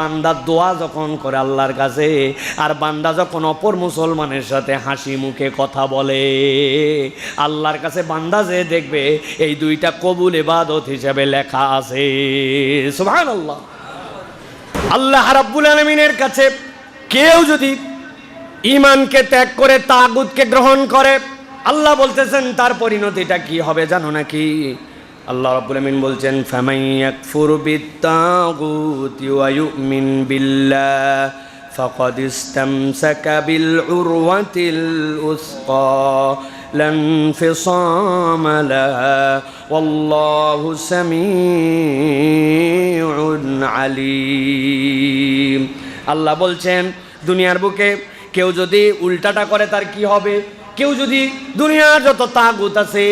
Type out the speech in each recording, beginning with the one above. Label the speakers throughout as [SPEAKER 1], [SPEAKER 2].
[SPEAKER 1] বান্দা দোয়া যখন করে আল্লাহর কাছে, আর বান্দা যখন অপর মুসলমানের সাথে হাসি মুখে কথা বলে, আল্লাহর কাছে বান্দা যে দেখবে, এই দুইটা কবুল এবাদত হিসেবে লেখা আছে। সুবহানাল্লাহ। আল্লাহ রাব্বুল আলমিনের কাছে কেউ যদি ইমানকে ত্যাগ করে, তাগুতকে গ্রহণ করে, আল্লাহ বলতেছেন, তার পরিণতিটা কি হবে জানো নাকি? আল্লাহ রাব্বুল আমিন বলছেন ফামাই ইয়াকফুর বিত্তাগুতি ওয়া ইউমিন বিল্লাহ ফাকাদ ইসতামসাকা বিল উরওয়াতিল উসকা لا انفصام لها والله سميع عليم আল্লাহ বলছেন দুনিয়ার বুকে কেউ যদি উল্টাটা করে তার কি হবে কেউ যদি দুনিয়ার যত তাগুত আছে,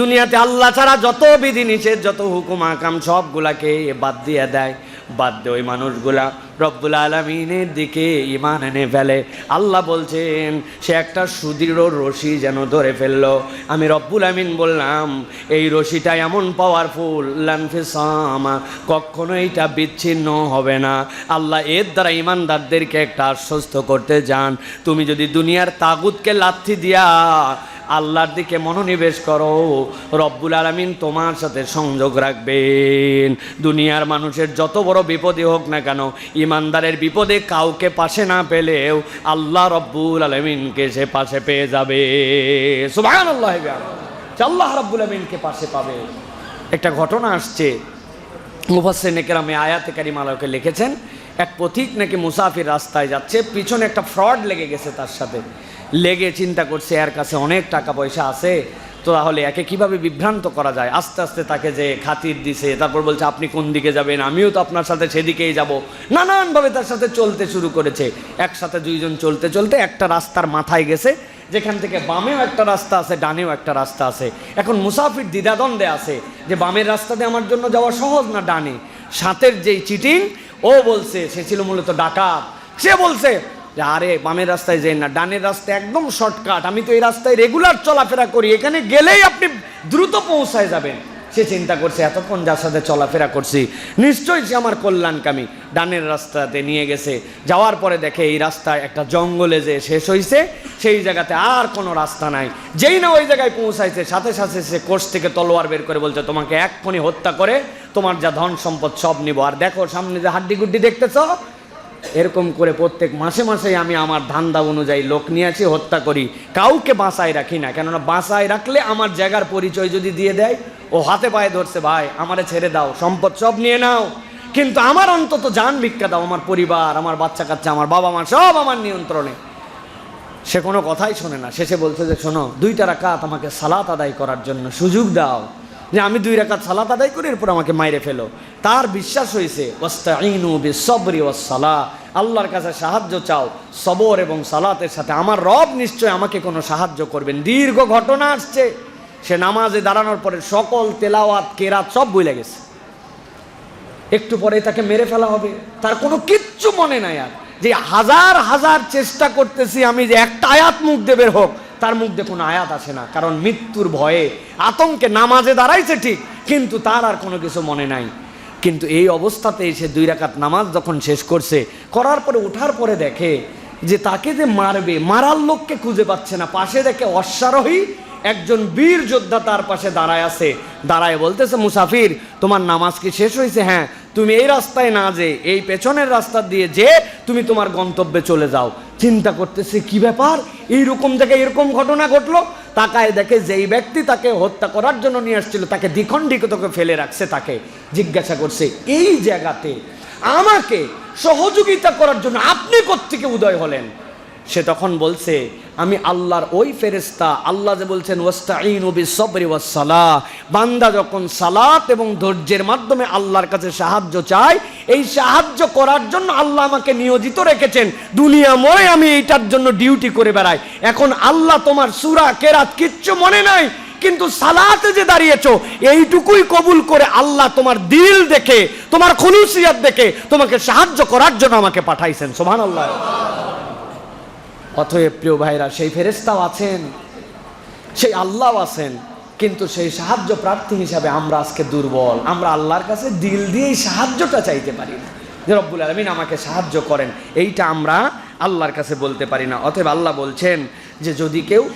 [SPEAKER 1] দুনিয়াতে আল্লাহ ছাড়া যত বিধি নিষেধ, যত হুকুম, আকাম সবগুলাকে বাদ দিয়ে দেয়। বাদ দিয়ে ওই মানুষগুলা। রব্বুল আলমিনের দিকে ইমান এনে ফেলে। আল্লাহ বলছেন, সে একটা সুদৃঢ় রশি যেন ধরে ফেলল। আমি রব্বুল আমিন বললাম, এই রশিটা এমন পাওয়ারফুল লানফিসামা কখনো এইটা বিচ্ছিন্ন হবে না। আল্লাহ এর দ্বারা ইমানদারদেরকে একটা আশ্বস্ত করতে যান তুমি যদি দুনিয়ার তাগুতকে লাথি দিয়া আল্লাহর দিকে মনোনিবেশ করো। রব্বুল আলমিন তোমার সাথে সংযোগ রাখবেন। দুনিয়ার মানুষের যত বড় বিপদে হোক না কেন, ইমানদারের বিপদে কাউকে পাশে না পেলেও আল্লাহ রব্বুল আলমিনকে সে পাশে পেয়ে যাবে। সুবাহ আল্লাহ। আল্লাহ রব্বুল আলমিনকে পাশে পাবে। একটা ঘটনা আসছে। মুফাসের নেকেরামে আয়াতে কারিমালকে লিখেছেন এক পথিক নাকি মুসাফির রাস্তায় যাচ্ছে, পিছনে একটা ফ্রড লেগে গেছে তার সাথে। লেগে চিন্তা করছে, এর কাছে অনেক টাকা পয়সা আছে, তো তাহলে একে কীভাবে বিভ্রান্ত করা যায়? আস্তে আস্তে তাকে যে খাতির দিছে, তারপর বলছে, আপনি কোন দিকে যাবেন? আমিও তো আপনার সাথে সেদিকেই যাব। নানানভাবে তার সাথে চলতে শুরু করেছে। একসাথে দুইজন চলতে চলতে একটা রাস্তার মাথায় গেছে, যেখান থেকে বামেও একটা রাস্তা আছে, ডানেও একটা রাস্তা আছে। এখন মুসাফির দ্বিধাদ্বন্দ্বে আছে যে, বামের রাস্তাতে আমার জন্য যাওয়া সহজ না ডানে? সাথের যেই চিটিং ও বলছে, সে ছিল মূলত ডাকাত। সে বলছে, যে আরে, বামের রাস্তায় যাই না, ডানের রাস্তা একদম শর্টকাট, আমি তো এই রাস্তায় রেগুলার চলাফেরা করি, এখানে গেলেই আপনি দ্রুত পৌঁছায় যাবেন। সে চিন্তা করছে, এতক্ষণ যার সাথে চলাফেরা করছি, নিশ্চয়ই সে আমার কল্যাণকামী। ডানের রাস্তাতে নিয়ে গেছে। যাওয়ার পরে দেখে এই রাস্তায় একটা জঙ্গলে যে শেষ হয়েছে সেই জায়গাতে আর কোনো রাস্তা নাই। যেই না ওই জায়গায় পৌঁছাইছে, সাথে সাথে সে কোর্স থেকে তলোয়ার বের করে বলছে, তোমাকে এক্ষুনি হত্যা করে, তোমার যা ধন সম্পদ সব নিব। আর দেখো, সামনে যে হাড্ডি গুড্ডি দেখতেছ, এরকম করে প্রত্যেক মাসে মাসে আমি আমার ধান্দা অনুযায়ী লোক নিয়ে আছি হত্যা করি। কাউকে বাসায় রাখি না। কেননা বাসায় রাখলে আমার জায়গার পরিচয় যদি দিয়ে দেয় ও হাতে পায়ে ধরছে, ভাই, আমারে ছেড়ে দাও, সম্পদ সব নিয়ে নাও। কিন্তু আমার অন্তত যান ভিক্ষা দাও, আমার পরিবার, আমার বাচ্চা কাচ্চা, আমার বাবা মা, সব আমার নিয়ন্ত্রণে। সে কোনো কথাই শোনে না। শেষে বলছে যে, শোনো দুইটা রাকাত আমাকে সালাত আদায় করার জন্য সুযোগ দাও। যে আমি দুই রাকাত সালাত আদায় করি, এরপর আমাকে মাইরে ফেলো। তার বিশ্বাস হয়েছে ওয়াসসালা। আল্লাহর কাছে সাহায্য চাও, সবর এবং সালাতের সাথে। আমার রব নিশ্চয় আমাকে কোনো সাহায্য করবেন। দীর্ঘ ঘটনা আসছে। সে নামাজে দাঁড়ানোর পরে সকল তেলাওয়াত, কেরাত সব বইলে গেছে। একটু পরে তাকে মেরে ফেলা হবে। তার কোনো কিচ্ছু মনে নাই আর। যে হাজার হাজার চেষ্টা করতেছি আমি যে একটা আয়াত মুখ দেবের হোক, তার মুখ কোনো আয়াত আসে না। কারণ মৃত্যুর ভয়ে আতঙ্কে নামাজে দাঁড়াইছে ঠিক, কিন্তু তার আর কোনো কিছু মনে নাই। কিন্তু এই অবস্থাতে এসে দুই রাকাত নামাজ যখন শেষ করছে, করার পরে ওঠার পরে দেখে যে তাকে যে মারবে, মারার লোককে খুঁজে পাচ্ছে না। পাশে দেখে অশ্বারোহী একজন বীর যোদ্ধা তার পাশে দাঁড়ায় আছে। দাঁড়ায় বলতেছে, মুসাফির, তোমার নামাজ কি শেষ হয়েছে? হ্যাঁ তুমি এই রাস্তায় না যে এই পেছনের রাস্তা দিয়ে যে তুমি তোমার গন্তব্যে চলে যাও। চিন্তা করতেছে, কি ব্যাপার? এইরকম জায়গায় এরকম ঘটনা ঘটলো? তাকায় দেখে যেই ব্যক্তি তাকে হত্যা করার জন্য নিয়ে আসছিল, তাকে দ্বিখণ্ডিতকে ফেলে রাখছে তাকে। জিজ্ঞাসা করছে, এই জায়গাতে আমাকে সহযোগিতা করার জন্য আপনি কোত্থেকে উদয় হলেন? সে তখন বলছে আমি আল্লাহর ওই ফেরেস্তা আল্লাহ যে বলছেন ওয়াস্তাইন ওবি সবরি ওয়াসালা বান্দা যখন সালাত এবং ধৈর্যের মাধ্যমে আল্লাহর কাছে সাহায্য চায়, এই সাহায্য করার জন্য আল্লাহ আমাকে নিয়োজিত রেখেছেন। দুনিয়া মরে আমি এইটার জন্য ডিউটি করে বেড়াই। এখন আল্লাহ তোমার সুরা কেরাত কিচ্ছু মনে নাই, কিন্তু সালাতে যে দাঁড়িয়েছো, এইটুকুই কবুল করে আল্লাহ তোমার দিল দেখে, তোমার খুলুসিয়াত দেখে তোমাকে সাহায্য করার জন্য আমাকে পাঠাইছেন। সোহান আল্লাহ অতএব প্রিয় ভাইরা, সেই ফেরেস্তাও আছেন, সেই আল্লাহ আছেন, কিন্তু সেই সাহায্য প্রার্থী হিসাবে আমরা আজকে দুর্বল। আমরা আল্লাহর কাছে দিল দিয়ে এই সাহায্যটা চাইতে পারি না। যে রব্বুল আলমিন আমাকে সাহায্য করেন, এইটা আমরা আল্লাহর কাছে বলতে পারি না। অতএব আল্লাহ বলছেন যে যদি কেউ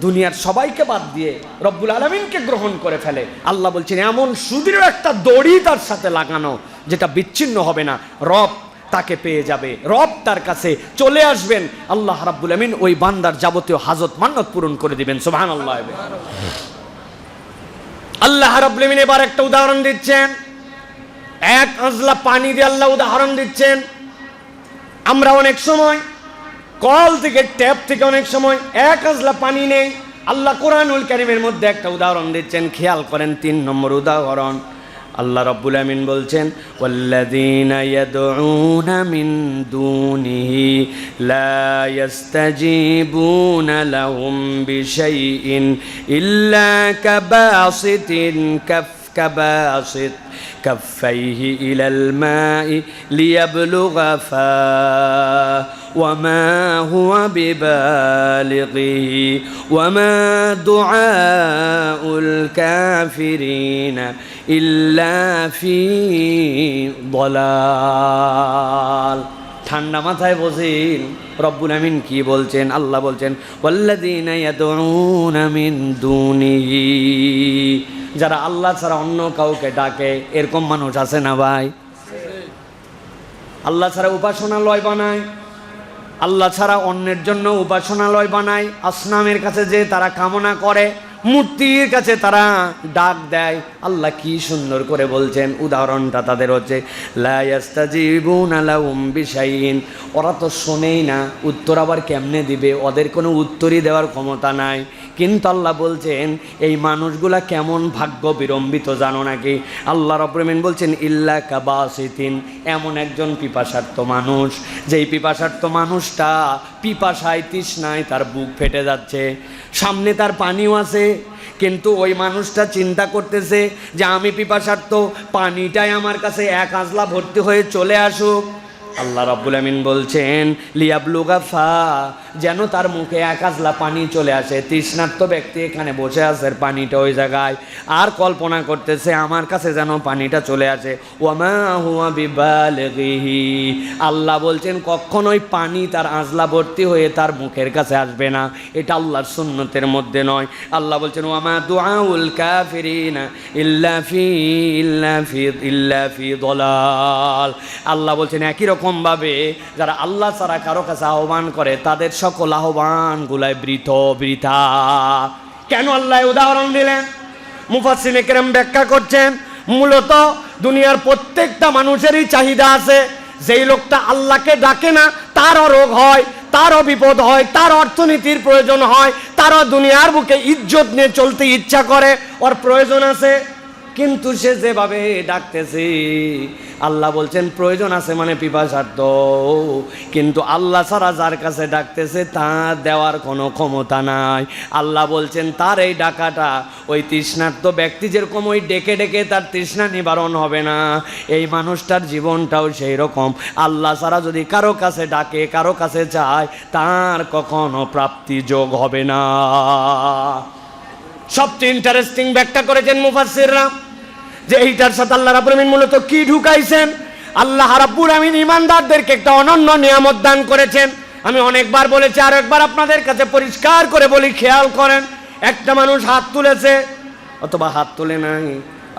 [SPEAKER 1] দুনিয়ার সবাইকে বাদ দিয়ে রব্বুল আলমিনকে গ্রহণ করে ফেলে, আল্লাহ বলছেন, এমন সুদৃঢ় একটা দড়ি তার সাথে লাগানো, যেটা বিচ্ছিন্ন হবে না। রব তাকে পেয়ে যাবে। রব তার কাছে চলে আসবেন। আল্লাহ রাব্বুল আমিন ওই বান্দার যাবতীয় হাজত মান্নত পূরণ করে দিবেন। সুবহান আল্লাহ আল্লাহ রাব্বুল আমিন এবার একটা উদাহরণ দিচ্ছেন। এক আজলা পানি দিয়ে আল্লাহ উদাহরণ দিচ্ছেন। আমরা অনেক সময় কল থেকে, ট্যাপ থেকে অনেক সময় এক আজলা পানি নেই। আল্লাহ কোরআনুল কারিমের মধ্যে একটা উদাহরণ দিচ্ছেন। খেয়াল করেন, তিন নম্বর উদাহরণ। আল্লাহ রব্বুল আমিন বলছেন লাহুম বিশাইইন ইল্লা কাবাসিতিন কাফ كباسط كفيه إلى الماء ليبلغ فاه وما هو ببالغه وما دعاء الكافرين إلا في ضلال ঠান্ডা মাথায় বসেন রব্বুল আমিন কি বলছেন আল্লাহ বলছেন ওয়াল্লাযীনা ইয়াদউনা মিন দুনিহি যারা আল্লাহ ছাড়া অন্য কাউকে ডাকে, এরকম মানুষ আছে না ভাই? আল্লাহ ছাড়া উপাসনালয় বানায়, আল্লাহ ছাড়া অন্যের জন্য উপাসনালয় বানায়, আসনামের কাছে যে তারা কামনা করে মূর্তির কাছে তারা ডাক দেয়। আল্লাহ কি সুন্দর করে বলছেন, উদাহরণটা তাদের হচ্ছে ওরা তো শোনেই না, উত্তর আবার কেমনে দিবে? ওদের কোনো উত্তরই দেওয়ার ক্ষমতা নাই। কিন্তু আল্লাহ বলছেন, এই মানুষগুলা কেমন ভাগ্য বিড়ম্বিত জানো নাকি? আল্লাহ রব্রমিন বলছেন, ইল্লা কাবাসিতিন। এমন একজন পিপাসার্থ মানুষ। যেই পিপাসার্থ মানুষটা পিপাসায় তৃষ্ণায় তার বুক ফেটে যাচ্ছে। সামনে তার পানিও আছে, কিন্তু ওই মানুষটা চিন্তা করতেছে যে আমি পিপাসার্থ, পানিটাই আমার কাছে এক আজলা ভর্তি হয়ে চলে আসুক। আল্লাহ রব্বুল আমিন বলছেন লিয়াবলুগা ফা যেন তার মুখে এক আজলা পানি চলে আসে। তৃষ্ণার্ত ব্যক্তি এখানে বসে আছে পানিটা ওই জায়গায়। আর কল্পনা করতেছে আমার কাছে যেন পানিটা চলে আসে। বিবালগিহি। আল্লাহ বলছেন, কখনোই পানি তার আজলা ভর্তি হয়ে তার মুখের কাছে আসবে না। এটা আল্লাহর সুন্নতের মধ্যে নয়। আল্লাহ বলছেন ওমা দুআউল আল্লাহ বলছেন, একই রকম ভাবে যারা আল্লাহ ছাড়া কারও কাছে আহ্বান করে, তাদের সকল আহ্বান গুলায় বৃথ, বৃথা। কেন আল্লাহ উদাহরণ দিলেন? মুফাসিনে কেরম ব্যাখ্যা করছেন, মূলত দুনিয়ার প্রত্যেকটা মানুষেরই চাহিদা আছে, যেই লোকটা আল্লাহকে ডাকে না, তারও রোগ হয়, তারও বিপদ হয়, তার অর্থনীতির প্রয়োজন হয়, তারও দুনিয়ার বুকে ইজ্জত নিয়ে চলতে ইচ্ছা করে। ওর প্রয়োজন আছে কিন্তু সে যেভাবে ডাকতেছে, আল্লাহ বলছেন, প্রয়োজন আছে মানে পিপাসার্থ কিন্তু আল্লাহ ছাড়া যার কাছে ডাকতেছে তা দেওয়ার কোনো ক্ষমতা নাই। আল্লাহ বলছেন, তার এই ডাকাটা ওই তৃষ্ণার্ত ব্যক্তি যেরকম ওই ডেকে ডেকে তার তৃষ্ণা নিবারণ হবে না। এই মানুষটার জীবনটাও সেই রকম আল্লাহ ছাড়া যদি কারও কাছে ডাকে, কারও কাছে চায়, তার কখনো প্রাপ্তি যোগ হবে না। সবচেয়ে ইন্টারেস্টিং ব্যাখ্যা করেছেন মুফাসসিররা। যে এইটার সাথে আল্লাহ আমিন মূলত কি ঢুকাইছেন? আল্লাহ রাব্বুল আমিন ইমানদারদেরকে একটা অনন্য নিয়ামত দান করেছেন। আমি অনেকবার বলেছি, আর একবার আপনাদের কাছে পরিষ্কার করে বলি, খেয়াল করেন, একটা মানুষ হাত তুলেছে, অথবা হাত তুলে নাই।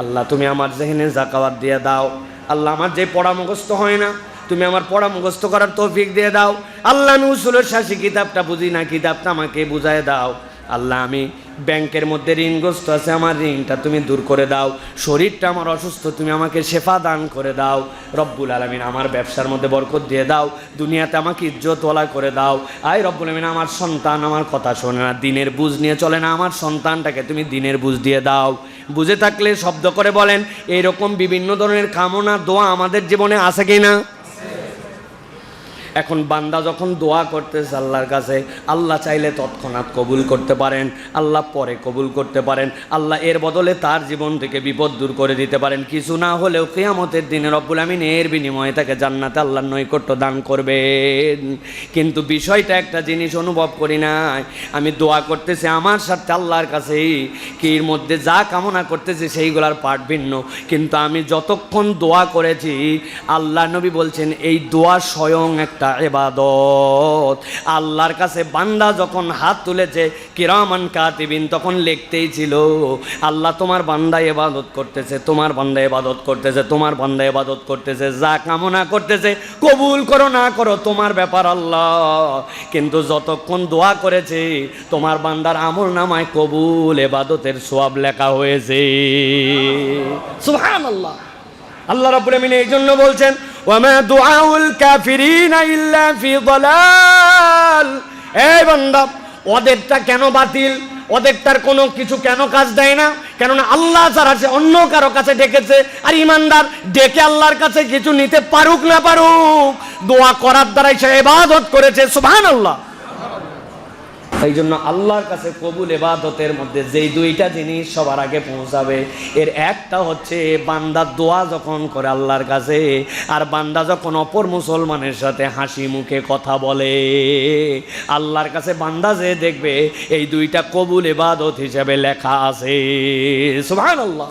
[SPEAKER 1] আল্লাহ, তুমি আমার জেহেনে জাকাওয়াত দিয়ে দাও। আল্লাহ, আমার যে পড়া মুখস্থ হয় না, তুমি আমার পড়া মুখস্থ করার তৌফিক দিয়ে দাও। আল্লাহ, আমি উসুলের শাসি কিতাবটা বুঝি না, কিতাবটা আমাকে বুঝায় দাও। আল্লাহ, আমি ব্যাংকের মধ্যে ঋণগ্রস্ত আছে, আমার ঋণটা তুমি দূর করে দাও। শরীরটা আমার অসুস্থ, তুমি আমাকে শেফা দান করে দাও। রব্বুল আলমিন আমার ব্যবসার মধ্যে বরকত দিয়ে দাও। দুনিয়াতে আমাকে ইজ্জতওয়ালা করে দাও। আয় রব্বুল আলমিন, আমার সন্তান আমার কথা শোনে না, দিনের বুঝ নিয়ে চলে না, আমার সন্তানটাকে তুমি দিনের বুঝ দিয়ে দাও। বুঝে থাকলে শব্দ করে বলেন এইরকম বিভিন্ন ধরনের কামনা, দোয়া আমাদের জীবনে আছে কি না এখন বান্দা যখন দোয়া করতেছে আল্লাহর কাছে, আল্লাহ চাইলে তৎক্ষণাৎ কবুল করতে পারেন, আল্লাহ পরে কবুল করতে পারেন, আল্লাহ এর বদলে তার জীবন থেকে বিপদ দূর করে দিতে পারেন। কিছু না হলেও কেয়ামতের দিনে রব্বুল আমিন এর বিনিময়ে তাকে জান্নাতে আল্লাহর নৈকট্য দান করবেন। কিন্তু বিষয়টা একটা জিনিস অনুভব করি নাই। আমি দোয়া করতেছি আমার সাথে আল্লাহর কাছেই, কি এর মধ্যে যা কামনা করতেছি সেইগুলার পাঠ ভিন্ন। কিন্তু আমি যতক্ষণ দোয়া করেছি, আল্লাহ নবী বলছেন, এই দোয়া স্বয়ং একটা এবাদত আল্লাহর কাছে বান্দা যখন হাত তুলেছে, কিরামান কাতিবিন, তখন লিখতেই ছিল, আল্লাহ তোমার বান্দা এবাদত করতেছে, তোমার বান্দা এবাদত করতেছে, তোমার বান্দা এবাদত করতেছে, যা কামনা করতেছে, কবুল করো, না করো, তোমার ব্যাপার আল্লাহ। কিন্তু যতক্ষণ দোয়া করেছে, তোমার বান্দার আমল নামায় কবুল এবাদতের সোয়াব লেখা হয়েছে। সুবহানাল্লাহ। আল্লাহ রাব্বুল আমিন এই জন্য বলছেন, ওয়ামা দুআউল কাফিরিনা ইল্লা ফি দালাল। এই বান্দা, ওদেরটা কেন বাতিল? ওদেরটার কোনো কিছু কেন কাজ দেয় না? কেননা আল্লাহ ছাড়া সে অন্য কারও কাছে ডেকেছে, আর ইমানদার ডেকে আল্লাহর কাছে কিছু নিতে পারুক না পারুক, দোয়া করার দ্বারাই সে ইবাদত করেছে, সুবহানাল্লাহ। এই জন্য আল্লাহর কাছে কবুল এবাদতের মধ্যে যেই দুইটা জিনিস সবার আগে পৌঁছাবে। এর একটা হচ্ছে বান্দার দোয়া যখন করে আল্লাহর কাছে, আর বান্দা যখন অপর মুসলমানের সাথে হাসি মুখে কথা বলে, আল্লাহর কাছে বান্দা যে দেখবে, এই দুইটা কবুল এবাদত হিসাবে লেখা আছে। সুবহানাল্লাহ।